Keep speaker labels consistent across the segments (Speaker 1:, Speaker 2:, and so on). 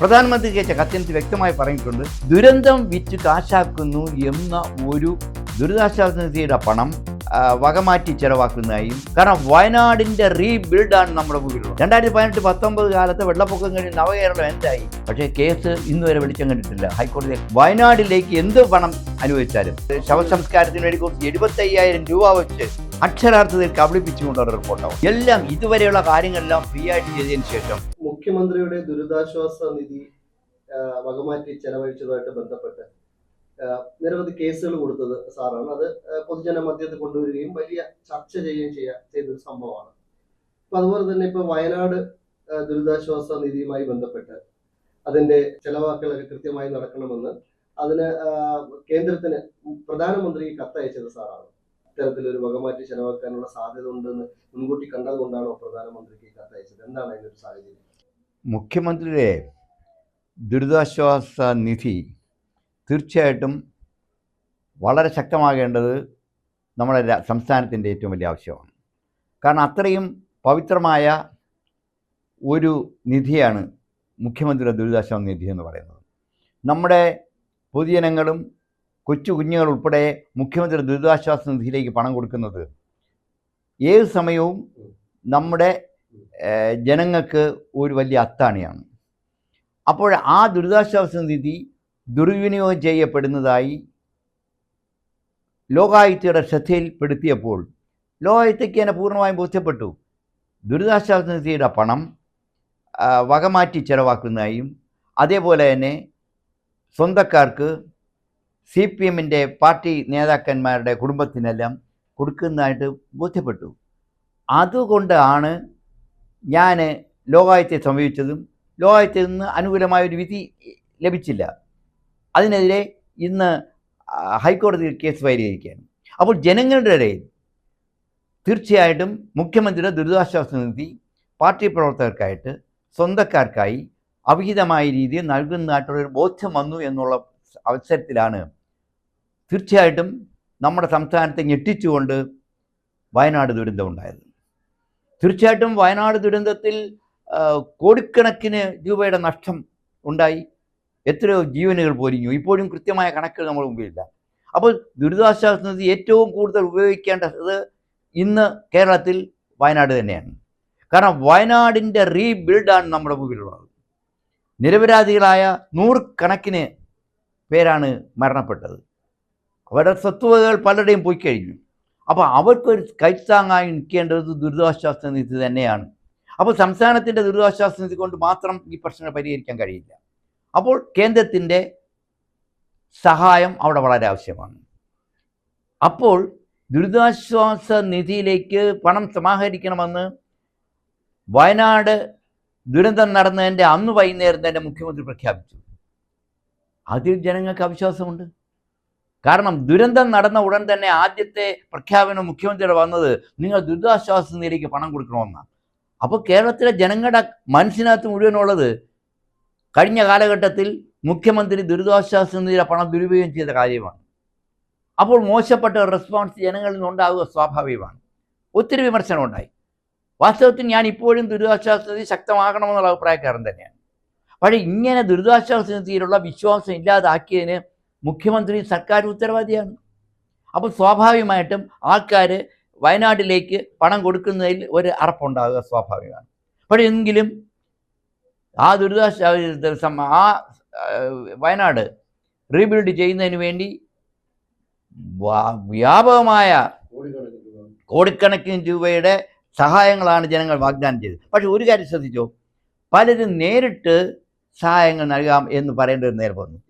Speaker 1: പ്രധാനമന്ത്രി കത്തിനകത്ത് വ്യക്തമായി പറഞ്ഞിട്ടുണ്ട്. ദുരന്തം വിറ്റ് കാശാക്കുന്നു എന്ന ഒരു ദുരിതാശ്വാസ നിധിയുടെ പണം വകമാറ്റി ചെലവാക്കുന്നതായും കാരണം വയനാടിന്റെ റീബിൽഡാണ് നമ്മുടെ മുമ്പിലുള്ളത് രണ്ടായിരത്തി പതിനെട്ട് പത്തൊമ്പത് കാലത്ത് വെള്ളപ്പൊക്കം കഴിഞ്ഞ് നവകേരളം എന്തായി? പക്ഷേ കേസ് ഇന്ന് വരെ വെളിച്ചം കണ്ടിട്ടില്ല. ഹൈക്കോടതി വയനാടിലേക്ക് എന്ത് പണം അനുവദിച്ചാലും? ശവസംസ്കാരത്തിന് വേണ്ടി കുറച്ച് എഴുപത്തി അയ്യായിരം രൂപ വെച്ച് അക്ഷരാർത്ഥത്തിൽ കബളിപ്പിച്ചുകൊണ്ടുള്ള റിപ്പോർട്ടാവും. എല്ലാം ഇതുവരെയുള്ള കാര്യങ്ങളെല്ലാം ഫ്രീ ആയിട്ട് ചെയ്തതിന് ശേഷം
Speaker 2: മുഖ്യമന്ത്രിയുടെ ദുരിതാശ്വാസ നിധി വകമാറ്റി ചെലവഴിച്ചതുമായിട്ട് ബന്ധപ്പെട്ട് നിരവധി കേസുകൾ കൊടുത്തത് സാറാണ്. അത് പൊതുജന മധ്യത്തിൽ കൊണ്ടുവരികയും വലിയ ചർച്ച ചെയ്യുകയും ചെയ്യാ ചെയ്തൊരു സംഭവമാണ്. അപ്പൊ അതുപോലെ തന്നെ ഇപ്പൊ വയനാട് ദുരിതാശ്വാസ നിധിയുമായി ബന്ധപ്പെട്ട് അതിന്റെ ചെലവാക്കലൊക്കെ കൃത്യമായി നടക്കണമെന്ന് അതിന് കേന്ദ്രത്തിന് പ്രധാനമന്ത്രി കത്തയച്ചത് സാറാണ്. ഇത്തരത്തിലൊരു വകമാറ്റി ചെലവാക്കാനുള്ള സാധ്യത ഉണ്ടെന്ന് മുൻകൂട്ടി കണ്ടതുകൊണ്ടാണോ പ്രധാനമന്ത്രിക്ക് കത്തയച്ചത്? എന്താണ് അതിന്റെ ഒരു സാഹചര്യം?
Speaker 1: മുഖ്യമന്ത്രിയുടെ ദുരിതാശ്വാസ നിധി തീർച്ചയായിട്ടും വളരെ ശക്തമാകേണ്ടത് നമ്മുടെ സംസ്ഥാനത്തിന്റെ ഏറ്റവും വലിയ ആവശ്യമാണ്. കാരണം അത്രയും പവിത്രമായ ഒരു നിധിയാണ് മുഖ്യമന്ത്രിയുടെ ദുരിതാശ്വാസ നിധി എന്ന് പറയുന്നത്. നമ്മുടെ പൊതുജനങ്ങളും കൊച്ചു കുഞ്ഞുങ്ങൾ ഉൾപ്പെടെ മുഖ്യമന്ത്രിയുടെ ദുരിതാശ്വാസ നിധിയിലേക്ക് പണം കൊടുക്കുന്നത് ഏത് സമയവും നമ്മുടെ ജനങ്ങൾക്ക് ഒരു വലിയ അത്താണിയാണ്. അപ്പോൾ ആ ദുരിതാശ്വാസ നിധി ദുർവിനിയോഗം ചെയ്യപ്പെടുന്നതായി ലോകായുക്തയുടെ ശ്രദ്ധയിൽപ്പെടുത്തിയപ്പോൾ ലോകായുക്തയ്ക്ക് തന്നെ പൂർണമായും ബോധ്യപ്പെട്ടു. ദുരിതാശ്വാസ നിധിയുടെ പണം വകമാറ്റി ചെലവാക്കുന്നതായും അതേപോലെ തന്നെ സ്വന്തക്കാർക്ക് സി പി എമ്മിന്റെ പാർട്ടി നേതാക്കന്മാരുടെ കുടുംബത്തിനെല്ലാം കൊടുക്കുന്നതായിട്ട് ബോധ്യപ്പെട്ടു. അതുകൊണ്ടാണ് ഞാൻ ലോകായത്തെ സമീപിച്ചതും ലോകായത്തിൽ നിന്ന് അനുകൂലമായ ഒരു വിധി ലഭിച്ചില്ല. അതിനെതിരെ ഇന്ന് ഹൈക്കോടതിയിൽ കേസ് ഫയൽ ചെയ്തിരിക്കുകയാണ്. അപ്പോൾ ജനങ്ങളുടെ ഇടയിൽ തീർച്ചയായിട്ടും മുഖ്യമന്ത്രിയുടെ ദുരിതാശ്വാസ നിധി പാർട്ടി പ്രവർത്തകർക്കായിട്ട് സ്വന്തക്കാർക്കായി അവിഹിതമായ രീതിയിൽ നൽകുന്നതായിട്ടുള്ളൊരു ബോധ്യം വന്നു എന്നുള്ള അവസരത്തിലാണ് തീർച്ചയായിട്ടും നമ്മുടെ സംസ്ഥാനത്തെ ഞെട്ടിച്ചുകൊണ്ട് വയനാട് ദുരന്തമുണ്ടായത് തീർച്ചയായിട്ടും വയനാട് ദുരന്തത്തിൽ കോടിക്കണക്കിന് രൂപയുടെ നഷ്ടം ഉണ്ടായി. എത്രയോ ജീവനുകൾ പൊരിഞ്ഞു ഇപ്പോഴും കൃത്യമായ കണക്കുകൾ നമ്മൾ മുമ്പിലില്ല. അപ്പോൾ ദുരിതാശ്വാസ നിധി ഏറ്റവും കൂടുതൽ ഉപയോഗിക്കേണ്ടത് ഇന്ന് കേരളത്തിൽ വയനാട് തന്നെയാണ്. കാരണം വയനാടിന്റെ റീബിൽഡാണ് നമ്മുടെ മുമ്പിലുള്ളത്. നിരപരാധികളായ നൂറുകണക്കിന് പേരാണ് മരണപ്പെട്ടത്. അവരുടെ സ്വത്വകൾ പലരുടെയും പോയി കഴിഞ്ഞു. അപ്പോൾ അവർക്കൊരു കൈത്താങ്ങായി നിൽക്കേണ്ടത് ദുരിതാശ്വാസ നിധി തന്നെയാണ്. അപ്പോൾ സംസ്ഥാനത്തിന്റെ ദുരിതാശ്വാസ നിധി കൊണ്ട് മാത്രം ഈ പ്രശ്നങ്ങൾ പരിഹരിക്കാൻ കഴിയില്ല. അപ്പോൾ കേന്ദ്രത്തിന്റെ സഹായം അവിടെ വളരെ ആവശ്യമാണ്. അപ്പോൾ ദുരിതാശ്വാസ നിധിയിലേക്ക് പണം സമാഹരിക്കണമെന്ന് വയനാട് ദുരന്തം നടന്നതിന്റെ അന്ന് വൈകുന്നേരം തന്നെ മുഖ്യമന്ത്രി പ്രഖ്യാപിച്ചു. അതിൽ ജനങ്ങൾക്ക് അവിശ്വാസമുണ്ട്. കാരണം ദുരന്തം നടന്ന ഉടൻ തന്നെ ആദ്യത്തെ പ്രഖ്യാപനം മുഖ്യമന്ത്രിയുടെ വന്നത് നിങ്ങൾ ദുരിതാശ്വാസ നിധിയിലേക്ക് പണം കൊടുക്കണമെന്നാണ്. അപ്പോൾ കേരളത്തിലെ ജനങ്ങളുടെ മനസ്സിനകത്ത് മുഴുവനുള്ളത് കഴിഞ്ഞ കാലഘട്ടത്തിൽ മുഖ്യമന്ത്രി ദുരിതാശ്വാസ നിധിയുടെ പണം ദുരുപയോഗം ചെയ്ത കാര്യമാണ്. അപ്പോൾ മോശപ്പെട്ട റെസ്പോൺസ് ജനങ്ങളിൽ നിന്നുണ്ടാവുക സ്വാഭാവികമാണ്. ഒത്തിരി വിമർശനം ഉണ്ടായി. വാസ്തവത്തിൽ ഞാൻ ഇപ്പോഴും ദുരിതാശ്വാസ നിധി ശക്തമാകണമെന്നുള്ള അഭിപ്രായക്കാരൻ തന്നെയാണ്. പക്ഷേ ഇങ്ങനെ ദുരിതാശ്വാസ നിധിയിലുള്ള വിശ്വാസം ഇല്ലാതാക്കിയതിന് മുഖ്യമന്ത്രി സർക്കാർ ഉത്തരവാദിയാണ്. അപ്പോൾ സ്വാഭാവികമായിട്ടും ആൾക്കാർ വയനാട്ടിലേക്ക് പണം കൊടുക്കുന്നതിൽ ഒരു അറപ്പുണ്ടാകുക സ്വാഭാവികമാണ്. പക്ഷേ എങ്കിലും ആ ദുരിതാശ്വാസ ആ വയനാട് റീബിൽഡ് ചെയ്യുന്നതിന് വേണ്ടി വ്യാപകമായ
Speaker 2: കോടിക്കണക്കിന്
Speaker 1: രൂപയുടെ സഹായങ്ങളാണ് ജനങ്ങൾ വാഗ്ദാനം ചെയ്തത്. പക്ഷെ ഒരു കാര്യം ശ്രദ്ധിച്ചോ? പലരും നേരിട്ട് സഹായങ്ങൾ നൽകാം എന്ന് പറയേണ്ട ഒരു നേരം വന്നു.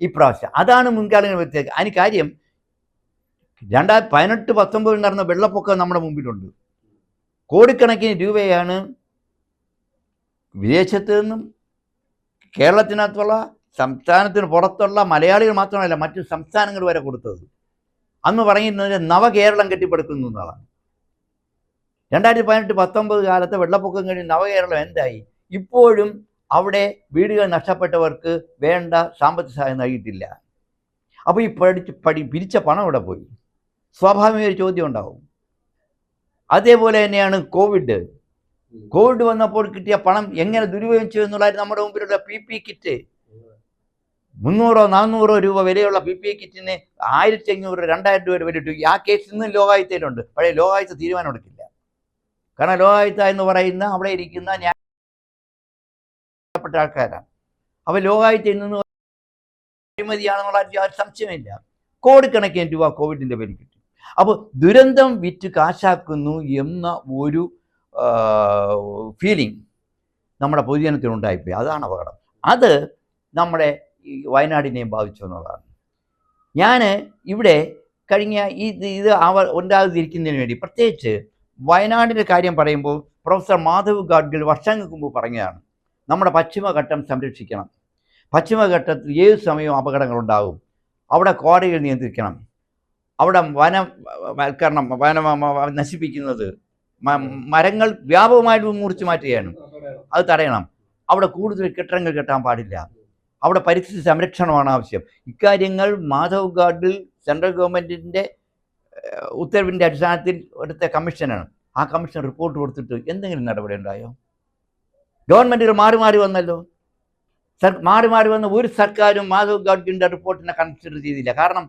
Speaker 1: ഇപ്രാവശ്യം അതാണ് മുൻകാലങ്ങൾ വ്യത്യാസം. അതിന് കാര്യം രണ്ടായിരത്തി പതിനെട്ട് പത്തൊമ്പതിൽ നടന്ന വെള്ളപ്പൊക്കം നമ്മുടെ മുമ്പിലുണ്ട്. കോടിക്കണക്കിന് രൂപയാണ് വിദേശത്ത് നിന്നും കേരളത്തിനകത്തുള്ള സംസ്ഥാനത്തിന് പുറത്തുള്ള മലയാളികൾ മാത്രമല്ല മറ്റു സംസ്ഥാനങ്ങൾ വരെ കൊടുത്തത്. അന്ന് പറയുന്നത് നവകേരളം കെട്ടിപ്പടുക്കുന്നു എന്നുള്ളതാണ് രണ്ടായിരത്തി പതിനെട്ട് പത്തൊമ്പത് കാലത്ത് വെള്ളപ്പൊക്കം കഴിഞ്ഞ് നവകേരളം എന്തായി? ഇപ്പോഴും അവിടെ വീടുകൾ നഷ്ടപ്പെട്ടവർക്ക് വേണ്ട സാമ്പത്തിക സഹായം നൽകിയിട്ടില്ല. അപ്പോൾ ഈ പഠിച്ച് പഠി പിരിച്ച പണം ഇവിടെ പോയി? സ്വാഭാവിക ഒരു ചോദ്യം ഉണ്ടാവും. അതേപോലെ തന്നെയാണ് കോവിഡ്. കോവിഡ് വന്നപ്പോൾ കിട്ടിയ പണം എങ്ങനെ ദുരുപയോഗിച്ചു എന്നുള്ളതായിരുന്നു നമ്മുടെ മുമ്പിലുള്ള പി പി കിറ്റ്. മുന്നൂറോ നാനൂറോ രൂപ വിലയുള്ള പി പി കിറ്റിന് ആയിരത്തി അഞ്ഞൂറ് രണ്ടായിരം രൂപ വില കിട്ടും ആ കേസ് നിന്ന് ലോകായുത്തയിലുണ്ട് പഴയ ലോകായുത്ത തീരുമാനം എടുക്കില്ല. കാരണം ലോകായുത്ത എന്ന് പറയുന്ന അവിടെ ഇരിക്കുന്ന ന്യായപ്പെട്ട ആൾക്കാരാണ്. അവ ലോകായിട്ട് ഇന്ന് അഴിമതിയാണെന്നുള്ള സംശയമില്ല. കോടിക്കണക്കിന് രൂപ കോവിഡിന്റെ പേരിൽ കിട്ടി. അപ്പോൾ ദുരന്തം വിറ്റ് കാശാക്കുന്നു എന്ന ഒരു ഫീലിംഗ് നമ്മുടെ പൊതുജനത്തിനുണ്ടായിപ്പോയി അതാണ് അപകടം. അത് നമ്മുടെ വയനാടിനെയും ബാധിച്ചു എന്നുള്ളതാണ്. ഞാൻ ഇവിടെ കഴിഞ്ഞ ഈ ഇത് അവ ഉണ്ടാകാതിരിക്കുന്നതിന് വേണ്ടി പ്രത്യേകിച്ച് വയനാടിന്റെ കാര്യം പറയുമ്പോൾ പ്രൊഫസർ മാധവ് ഗാഡ്ഗിൽ വർഷങ്ങൾക്ക് മുമ്പ് പറഞ്ഞതാണ്. നമ്മുടെ പശ്ചിമഘട്ടം സംരക്ഷിക്കണം. പശ്ചിമഘട്ടത്തിൽ ഏത് സമയവും അപകടങ്ങളുണ്ടാകും. അവിടെ കോടികൾ നിയന്ത്രിക്കണം. അവിടെ വനവൽക്കരണം വന നശിപ്പിക്കുന്നത് മരങ്ങൾ വ്യാപകമായിട്ട് മുറിച്ചു മാറ്റുകയാണ്. അത് തടയണം. അവിടെ കൂടുതൽ കെട്ടിടങ്ങൾ കെട്ടാൻ പാടില്ല. അവിടെ പരിസ്ഥിതി സംരക്ഷണമാണ് ആവശ്യം. ഇക്കാര്യങ്ങൾ മാധവ് ഗാഡിൽ സെൻട്രൽ ഗവൺമെന്റിന്റെ ഉത്തരവിന്റെ അടിസ്ഥാനത്തിൽ എടുത്ത കമ്മീഷനാണ്. ആ കമ്മീഷൻ റിപ്പോർട്ട് കൊടുത്തിട്ട് എന്തെങ്കിലും നടപടി ഉണ്ടായോ? ഗവൺമെന്റുകൾ മാറി മാറി വന്നല്ലോ. സർ മാറി മാറി വന്ന ഒരു സർക്കാരും മാധവ് ഗാഡ്ഗിന്റെ റിപ്പോർട്ടിനെ കൺസിഡർ ചെയ്തില്ല. കാരണം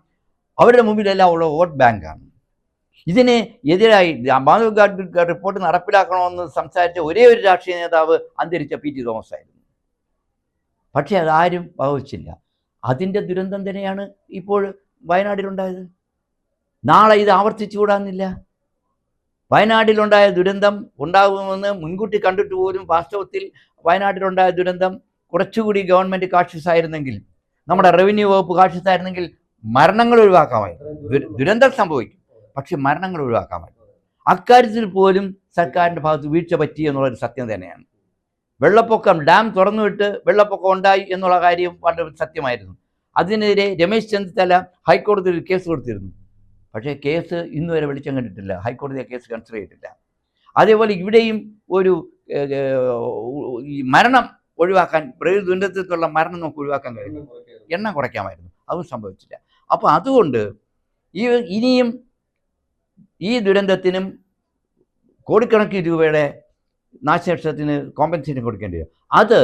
Speaker 1: അവരുടെ മുമ്പിലെല്ലാം ഉള്ള വോട്ട് ബാങ്കാണ് ഇതിന് എതിരായി മാധവ് ഗാഡ്ഗിൽ റിപ്പോർട്ട് നടപ്പിലാക്കണമെന്ന് സംസാരിച്ച ഒരേ ഒരു രാഷ്ട്രീയ നേതാവ് അന്തരിച്ച പി ടി തോമസ് ആയിരുന്നു. പക്ഷേ അതാരും വഹിച്ചില്ല. അതിന്റെ ദുരന്തം തന്നെയാണ് ഇപ്പോൾ വയനാട്ടിലുണ്ടായത്. നാളെ ഇത് ആവർത്തിച്ചു ആവർത്തിച്ചുകൂടാന്നില്ല? വയനാട്ടിലുണ്ടായ ദുരന്തം ഉണ്ടാകുമെന്ന് മുൻകൂട്ടി കണ്ടിട്ട് പോലും വാസ്തവത്തിൽ വയനാട്ടിലുണ്ടായ ദുരന്തം കുറച്ചുകൂടി ഗവൺമെന്റ് കാഷ്യസ് ആയിരുന്നെങ്കിൽ നമ്മുടെ റവന്യൂ വകുപ്പ് കാഷ്യസ് ആയിരുന്നെങ്കിൽ മരണങ്ങൾ ഒഴിവാക്കാമായിരുന്നു. ദുരന്തം സംഭവിക്കും. പക്ഷെ മരണങ്ങൾ ഒഴിവാക്കാമായിരുന്നു. അക്കാര്യത്തിൽ പോലും സർക്കാരിന്റെ ഭാഗത്ത് വീഴ്ച പറ്റി എന്നുള്ളൊരു സത്യം തന്നെയാണ്. വെള്ളപ്പൊക്കം ഡാം തുറന്നുവിട്ട് വെള്ളപ്പൊക്കം ഉണ്ടായി എന്നുള്ള കാര്യം വളരെ സത്യമായിരുന്നു. അതിനെതിരെ രമേശ് ചെന്നിത്തല ഹൈക്കോടതിയിൽ കേസ് കൊടുത്തിരുന്നു. പക്ഷേ കേസ് ഇന്ന് വരെ വെളിച്ചം കണ്ടിട്ടില്ല. ഹൈക്കോടതി കേസ് കൺസിഡർ ചെയ്തിട്ടില്ല. അതേപോലെ ഇവിടെയും ഒരു ഈ മരണം ഒഴിവാക്കാൻ പ്രകൃതി ദുരന്തത്തിലുള്ള മരണം നമുക്ക് ഒഴിവാക്കാൻ കഴിയും എണ്ണം കുറയ്ക്കാമായിരുന്നു. അതും സംഭവിച്ചില്ല. അപ്പോൾ അതുകൊണ്ട് ഈ ഇനിയും ഈ ദുരന്തത്തിനും കോടിക്കണക്കിന് രൂപയുടെ നാശനഷ്ടത്തിന് കോമ്പൻസേഷൻ കൊടുക്കേണ്ടി വരും. അത്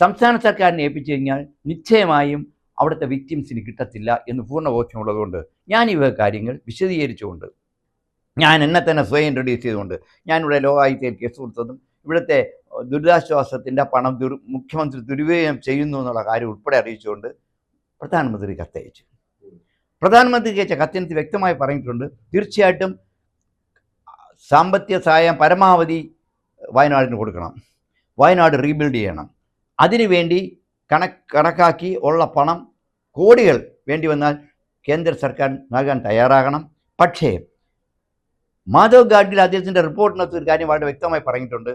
Speaker 1: സംസ്ഥാന സർക്കാരിനെ ഏൽപ്പിച്ചു കഴിഞ്ഞാൽ നിശ്ചയമായും അവിടുത്തെ വിക്ടിംസിന് കിട്ടത്തില്ല എന്ന് പൂർണ ബോധ്യമുള്ളതുകൊണ്ട് ഞാൻ ഇവ കാര്യങ്ങൾ വിശദീകരിച്ചുകൊണ്ട് ഞാൻ എന്നെ തന്നെ സ്വയം ഇൻട്രൊഡ്യൂസ് ചെയ്തുകൊണ്ട് ഞാനിവിടെ ലോകായുക്തയിൽ കേസ് കൊടുത്തതും ഇവിടുത്തെ ദുരിതാശ്വാസത്തിന്റെ പണം ദുർ മുഖ്യമന്ത്രി ദുരുപയോഗം ചെയ്യുന്നു എന്നുള്ള കാര്യം ഉൾപ്പെടെ അറിയിച്ചുകൊണ്ട് പ്രധാനമന്ത്രി കത്തയച്ചു. പ്രധാനമന്ത്രിക്ക് അയച്ച കത്തിനകത്ത് വ്യക്തമായി പറഞ്ഞിട്ടുണ്ട് തീർച്ചയായിട്ടും സാമ്പത്തിക സഹായം പരമാവധി വയനാടിന് കൊടുക്കണം. വയനാട് റീബിൽഡ് ചെയ്യണം. അതിനുവേണ്ടി കണക്ക് കണക്കാക്കി ഉള്ള പണം കോടികൾ വേണ്ടി വന്നാൽ കേന്ദ്ര സർക്കാർ നൽകാൻ തയ്യാറാകണം. പക്ഷേ മാധവ് ഗാഡ്ഗിൽ അദ്ദേഹത്തിന്റെ റിപ്പോർട്ടിനകത്ത് ഒരു കാര്യം വളരെ വ്യക്തമായി പറഞ്ഞിട്ടുണ്ട്.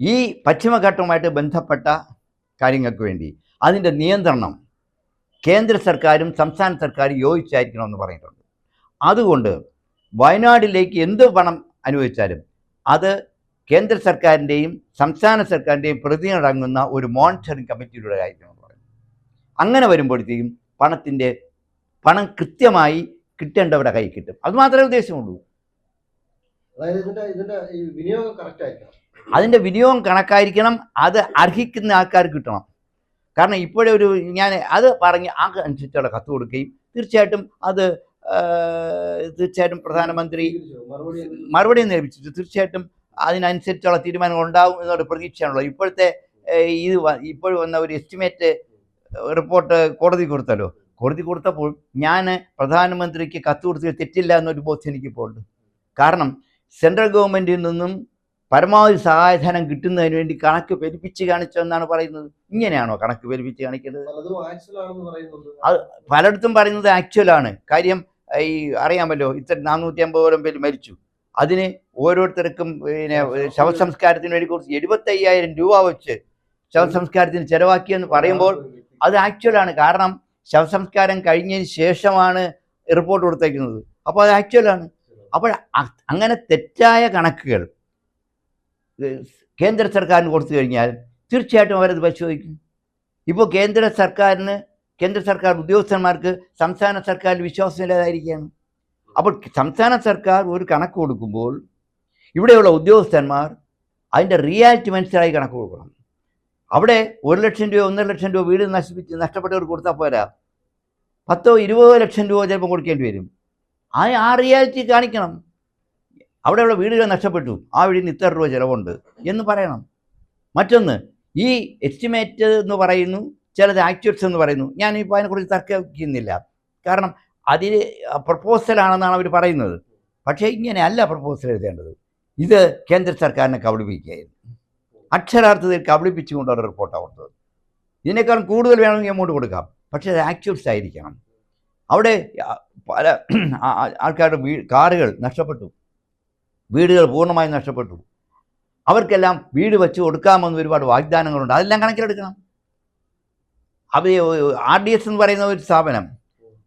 Speaker 1: ഈ പശ്ചിമഘട്ടവുമായിട്ട് ബന്ധപ്പെട്ട കാര്യങ്ങൾക്ക് വേണ്ടി അതിന്റെ നിയന്ത്രണം കേന്ദ്ര സർക്കാരും സംസ്ഥാന സർക്കാരും യോജിച്ചായിരിക്കണമെന്ന് പറഞ്ഞിട്ടുണ്ട്. അതുകൊണ്ട് വയനാടിലേക്ക് എന്ത് പണം അനുവദിച്ചാലും അത് കേന്ദ്ര സർക്കാരിന്റെയും സംസ്ഥാന സർക്കാരിന്റെയും പ്രതിനിധടങ്ങുന്ന ഒരു മോണിറ്ററിംഗ് കമ്മിറ്റിയിലൂടെ ആയിരിക്കണം. അങ്ങനെ വരുമ്പോഴത്തേക്കും പണത്തിന്റെ പണം കൃത്യമായി കിട്ടേണ്ടവരുടെ കൈ കിട്ടും. അത് മാത്രമേ ഉദ്ദേശമുള്ളൂ
Speaker 2: അതിന്റെ വിനിയോഗം
Speaker 1: കണക്കായിരിക്കണം. അത് അർഹിക്കുന്ന ആൾക്കാർ കിട്ടണം. കാരണം ഇപ്പോഴേ ഒരു ഞാൻ അത് പറഞ്ഞ് ആ അനുസരിച്ചുള്ള കത്ത് കൊടുക്കുകയും തീർച്ചയായിട്ടും അത് തീർച്ചയായിട്ടും പ്രധാനമന്ത്രി
Speaker 2: മറുപടി
Speaker 1: ലഭിച്ചിട്ട് തീർച്ചയായിട്ടും അതിനനുസരിച്ചുള്ള തീരുമാനങ്ങൾ ഉണ്ടാവും എന്നൊരു പ്രതീക്ഷയാണുള്ളത്. ഇപ്പോഴത്തെ ഇത് ഇപ്പോൾ വന്ന ഒരു എസ്റ്റിമേറ്റ് റിപ്പോർട്ട് കോടതി കൊടുത്തല്ലോ. കോടതി കൊടുത്തപ്പോൾ ഞാൻ പ്രധാനമന്ത്രിക്ക് കത്ത് കൊടുത്തത് തെറ്റില്ല എന്നൊരു ബോധ്യം എനിക്കിപ്പോൾ ഉണ്ട്. കാരണം സെൻട്രൽ ഗവൺമെന്റിൽ നിന്നും പരമാവധി സഹായധനം കിട്ടുന്നതിന് വേണ്ടി കണക്ക് പെരുപ്പിച്ച് കാണിച്ചെന്നാണ് പറയുന്നത്. ഇങ്ങനെയാണോ കണക്ക് പെരുപ്പിച്ച്
Speaker 2: പറയുന്നുണ്ട്.
Speaker 1: അത് പലയിടത്തും പറയുന്നത് ആക്ച്വലാണ്. കാര്യം ഈ അറിയാമല്ലോ ഇത്ര നാനൂറ്റി അമ്പതോളം പേര് മരിച്ചു. അതിന് ഓരോരുത്തർക്കും പിന്നെ ശവസംസ്കാരത്തിന് വേണ്ടി കുറച്ച് എഴുപത്തയ്യായിരം രൂപ വെച്ച് ശവസംസ്കാരത്തിന് ചെലവാക്കിയെന്ന് പറയുമ്പോൾ അത് ആക്ച്വലാണ് കാരണം ശവസംസ്കാരം കഴിഞ്ഞതിന് ശേഷമാണ് റിപ്പോർട്ട് കൊടുത്തേക്കുന്നത്. അപ്പോൾ അത് ആക്ച്വലാണ് അപ്പോൾ അങ്ങനെ തെറ്റായ കണക്കുകൾ കേന്ദ്ര സർക്കാരിന് കൊടുത്തു കഴിഞ്ഞാൽ തീർച്ചയായിട്ടും അവരത് പരിശോധിക്കും. ഇപ്പോൾ കേന്ദ്ര സർക്കാരിന് കേന്ദ്ര സർക്കാർ ഉദ്യോഗസ്ഥന്മാർക്ക് സംസ്ഥാന സർക്കാരിൽ വിശ്വാസമില്ലാതായിരിക്കുകയാണ് അപ്പോൾ സംസ്ഥാന സർക്കാർ ഒരു കണക്ക് കൊടുക്കുമ്പോൾ ഇവിടെയുള്ള ഉദ്യോഗസ്ഥന്മാർ അതിന്റെ റിയാലിറ്റി മനസ്സിലായി കണക്ക് കൊടുക്കണം. അവിടെ ഒരു ലക്ഷം രൂപ ഒന്നര ലക്ഷം രൂപ വീട് നശിപ്പിച്ച് നഷ്ടപ്പെട്ടവർ കൊടുത്താൽ പോരാ. പത്തോ ഇരുപതോ ലക്ഷം രൂപ ചിലപ്പോൾ കൊടുക്കേണ്ടി വരും. ആ ആ റിയാലിറ്റി കാണിക്കണം. അവിടെയുള്ള വീടുകൾ നഷ്ടപ്പെട്ടു. ആ വീടിന് ഇത്ര രൂപ ചിലവുണ്ട് എന്ന് പറയണം. മറ്റൊന്ന് ഈ എസ്റ്റിമേറ്റ് എന്ന് പറയുന്നു ചിലത് ആക്ച്വൽസ് എന്ന് പറയുന്നു. ഞാനിപ്പോൾ അതിനെക്കുറിച്ച് തർക്കിക്കുന്നില്ല. കാരണം അതിൽ പ്രപ്പോസലാണെന്നാണ് അവർ പറയുന്നത്. പക്ഷേ ഇങ്ങനെയല്ല പ്രപ്പോസൽ എഴുതേണ്ടത്. ഇത് കേന്ദ്ര സർക്കാരിനെ കബളിപ്പിക്കുകയായിരുന്നു. അക്ഷരാർത്ഥത്തിൽ കബളിപ്പിച്ചുകൊണ്ടുള്ള റിപ്പോർട്ടാണ് കൊടുത്തത്. ഇതിനേക്കാൾ കൂടുതൽ വേണമെങ്കിൽ എമൗണ്ട് കൊടുക്കാം. പക്ഷേ അത് ആക്ച്വൽസ് ആയിരിക്കണം. അവിടെ പല ആൾക്കാരുടെ വീ കാറുകൾ നഷ്ടപ്പെട്ടു. വീടുകൾ പൂർണമായും നഷ്ടപ്പെട്ടു. അവർക്കെല്ലാം വീട് വെച്ച് കൊടുക്കാമെന്ന് ഒരുപാട് വാഗ്ദാനങ്ങളുണ്ട്. അതെല്ലാം കണക്കിലെടുക്കണം. അവർ ആർ ഡി എസ് എന്ന് പറയുന്ന ഒരു സ്ഥാപനം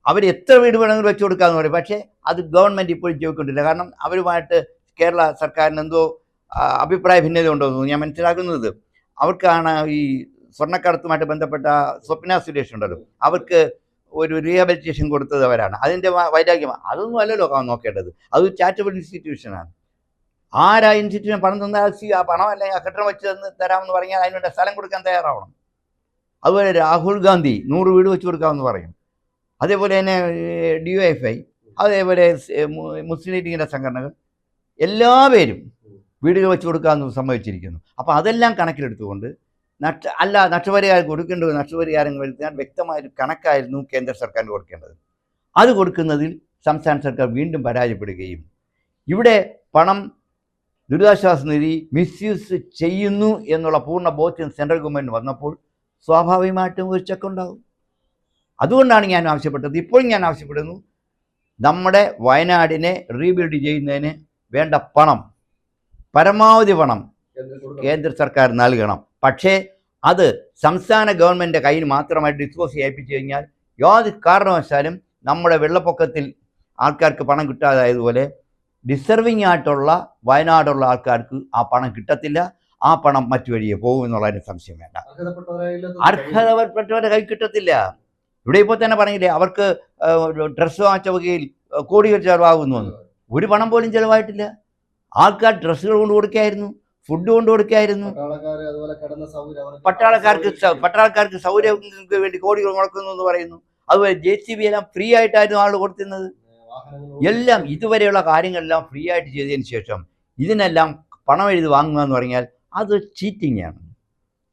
Speaker 1: അവർ എത്ര വീട് വേണമെങ്കിലും വെച്ച് കൊടുക്കാമെന്ന് പറയും. പക്ഷേ അത് ഗവൺമെന്റ് ഇപ്പോഴും ചോദിക്കൊണ്ടില്ല കാരണം അവരുമായിട്ട് കേരള സർക്കാരിന് എന്തോ അഭിപ്രായ ഭിന്നത ഉണ്ടോ എന്ന് ഞാൻ മനസ്സിലാക്കുന്നത്. അവർക്കാണ് ഈ സ്വർണക്കടത്തുമായിട്ട് ബന്ധപ്പെട്ട സ്വപ്ന സുരേഷ് ഉണ്ടല്ലോ. അവർക്ക് ഒരു റീഹാബിലിറ്റേഷൻ കൊടുത്തത് അവരാണ്. അതിന്റെ വൈരാഗ്യം അതൊന്നും അല്ലല്ലോ നോക്കേണ്ടത്. അത് ചാരിറ്റബിൾ ഇൻസ്റ്റിറ്റ്യൂഷനാണ് ആരാ ഇൻസ്റ്റിറ്റ്യൂഷൻ പണം തന്നാൽ സി- ആ പണം അല്ലെങ്കിൽ ആ കെട്ടിടം വെച്ച് തന്ന് തരാമെന്ന് പറഞ്ഞാൽ അതിനുവേണ്ട സ്ഥലം കൊടുക്കാൻ തയ്യാറാവണം. അതുപോലെ രാഹുൽ ഗാന്ധി നൂറ് വീട് വെച്ച് കൊടുക്കാമെന്ന് പറയും. അതേപോലെ തന്നെ ഡി എഫ് ഐ അതേപോലെ മുസ്ലിം ലീഗിന്റെ സംഘടനകൾ. എല്ലാവരും വീടുകൾ വെച്ച് കൊടുക്കാമെന്ന് സമ്മതിച്ചിരിക്കുന്നു. അപ്പോൾ അതെല്ലാം കണക്കിലെടുത്തുകൊണ്ട് നഷ്ട അല്ല നഷ്ടപരിഹാരം കൊടുക്കേണ്ടത് നഷ്ടപരിഹാരം വരുത്താൻ വ്യക്തമായൊരു കണക്കായിരുന്നു കേന്ദ്ര സർക്കാരിന് കൊടുക്കേണ്ടത്. അത് കൊടുക്കുന്നതിൽ സംസ്ഥാന സർക്കാർ വീണ്ടും പരാജയപ്പെടുകയും ഇവിടെ പണം ദുരിതാശ്വാസ നിധി മിസ്യൂസ് ചെയ്യുന്നു എന്നുള്ള പൂർണ ബോധ്യം സെൻട്രൽ ഗവൺമെന്റ് വന്നപ്പോൾ സ്വാഭാവികമായിട്ടും ഒരു ചെക്ക് ഉണ്ടാകും അതുകൊണ്ടാണ് ഞാൻ ആവശ്യപ്പെട്ടത്. ഇപ്പോഴും ഞാൻ ആവശ്യപ്പെടുന്നു. നമ്മുടെ വയനാടിനെ റീബിൽഡ് ചെയ്യുന്നതിന് വേണ്ട പണം പരമാവധി പണം
Speaker 2: കേന്ദ്ര
Speaker 1: സർക്കാർ നൽകണം. പക്ഷേ അത് സംസ്ഥാന ഗവൺമെന്റ് കയ്യിൽ മാത്രമായിട്ട് ഡിസ്പോസ് ചെയ്യിപ്പിച്ചു കഴിഞ്ഞാൽ യാതൊരു കാരണവശാലും നമ്മുടെ വെള്ളപ്പൊക്കത്തിൽ ആൾക്കാർക്ക് പണം കിട്ടാതായതുപോലെ ഡിസർവിങ് ആയിട്ടുള്ള വയനാടുള്ള ആൾക്കാർക്ക് ആ പണം കിട്ടത്തില്ല. ആ പണം മറ്റു വഴിയെ പോകും എന്നുള്ളതിന് സംശയം വേണ്ട. അർഹതപ്പെട്ടവരുടെ കൈ കിട്ടത്തില്ല. ഇവിടെ ഇപ്പോൾ തന്നെ പറഞ്ഞില്ലേ അവർക്ക് ഡ്രസ്സ് വാങ്ങിച്ച വകയിൽ കോടികൾ ചെലവാകുന്നു ഒരു പണം പോലും ചിലവായിട്ടില്ല. ആൾക്കാർ ഡ്രസ്സുകൾ കൊണ്ട് കൊടുക്കായിരുന്നു ഫുഡ് കൊണ്ട് കൊടുക്കായിരുന്നു. പട്ടാളക്കാർക്ക് പട്ടാളക്കാർക്ക് സൗകര്യങ്ങൾക്ക് വേണ്ടി കോടികൾ മുടക്കുന്നു എന്ന് പറയുന്നു. അതുപോലെ ജെ സി ബി എല്ലാം ഫ്രീ ആയിട്ടായിരുന്നു ആൾ കൊടുത്തിരുന്നത്. എല്ലാം ഇതുവരെയുള്ള കാര്യങ്ങളെല്ലാം ഫ്രീ ആയിട്ട് ചെയ്തതിന് ശേഷം ഇതിനെല്ലാം പണം എഴുതി വാങ്ങുക എന്ന് പറഞ്ഞാൽ അത് ചീറ്റിംഗ് ആണ്.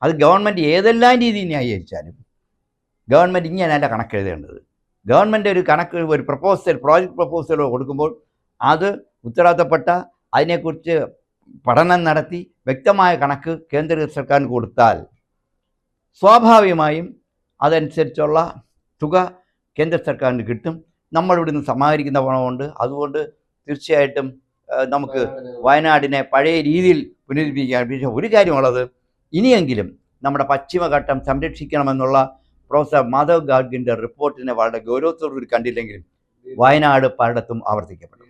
Speaker 1: അത് ഗവൺമെന്റ് ഏതെല്ലാം രീതിയിൽ ന്യായീകരിച്ചാലും ഗവൺമെന്റ് ഇങ്ങനെയല്ല കണക്ക് എഴുതേണ്ടത്. ഗവൺമെന്റ് ഒരു കണക്ക് ഒരു പ്രപ്പോസൽ പ്രോജക്റ്റ് പ്രപ്പോസൽ കൊടുക്കുമ്പോൾ അത് ഉത്തരവാദിത്തപ്പെട്ട അതിനെക്കുറിച്ച് പഠനം നടത്തി വ്യക്തമായ കണക്ക് കേന്ദ്ര സർക്കാരിന് കൊടുത്താൽ സ്വാഭാവികമായും അതനുസരിച്ചുള്ള തുക കേന്ദ്ര സർക്കാരിന് കിട്ടും. നമ്മൾ ഇവിടുന്ന് സമാഹരിക്കുന്ന പണമുണ്ട് അതുകൊണ്ട് തീർച്ചയായിട്ടും നമുക്ക്
Speaker 2: വയനാടിനെ
Speaker 1: പഴയ രീതിയിൽ പുനരുദ്ധരിക്കാൻ പക്ഷേ ഒരു കാര്യമുള്ളത് ഇനിയെങ്കിലും നമ്മുടെ പശ്ചിമഘട്ടം സംരക്ഷിക്കണമെന്നുള്ള പ്രൊഫസർ മാധവ് ഗാഡ്ഗിന്റെ റിപ്പോർട്ടിനെ വളരെ ഗൗരവത്തോടുകൂടി കണ്ടില്ലെങ്കിലും വയനാട് പലയിടത്തും ആവർത്തിക്കപ്പെടും.